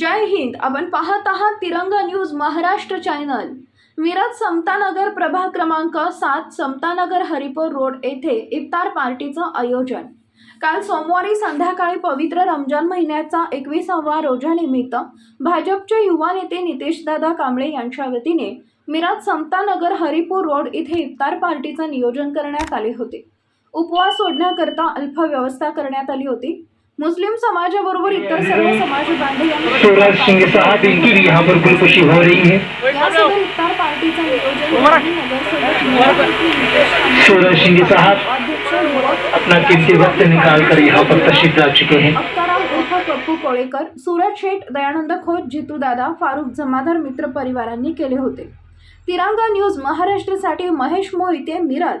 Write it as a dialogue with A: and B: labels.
A: जय हिंद. आपण पाहत आहात तिरंगा न्यूज महाराष्ट्र चॅनल. मिरज समतानगर प्रभाग क्रमांक सात समतानगर हरिपूर रोड येथे इफ्तार पार्टीचं आयोजन. काल सोमवारी संध्याकाळी पवित्र रमजान महिन्याचा एकविसावा रोजानिमित्त भाजपचे युवा नेते नितेशदादा कांबळे यांच्या वतीने मिरज समतानगर हरिपूर रोड इथे इफ्तार पार्टीचं नियोजन करण्यात आले होते. उपवास सोडण्याकरता अल्प व्यवस्था करण्यात आली होती. मुस्लिम समाजाबरोबर इतर सर्व समाज बांधवांनी
B: सूरज सिंह साहब इनकी भी यहाँ पर गुलकुशी हो रही है. सूरज सिंह साहब अपना कीमती वक्त निकाल कर यहाँ पर तशरीफ ला चुके हैं।
A: पप्पू कोळेकर सूरज शेठ दयानंद खोत जितूदादा फारुख जमादार मित्र परिवारांनी केले होते. तिरंगा न्यूज महाराष्ट्रासाठी महेश मोहिते मिराज.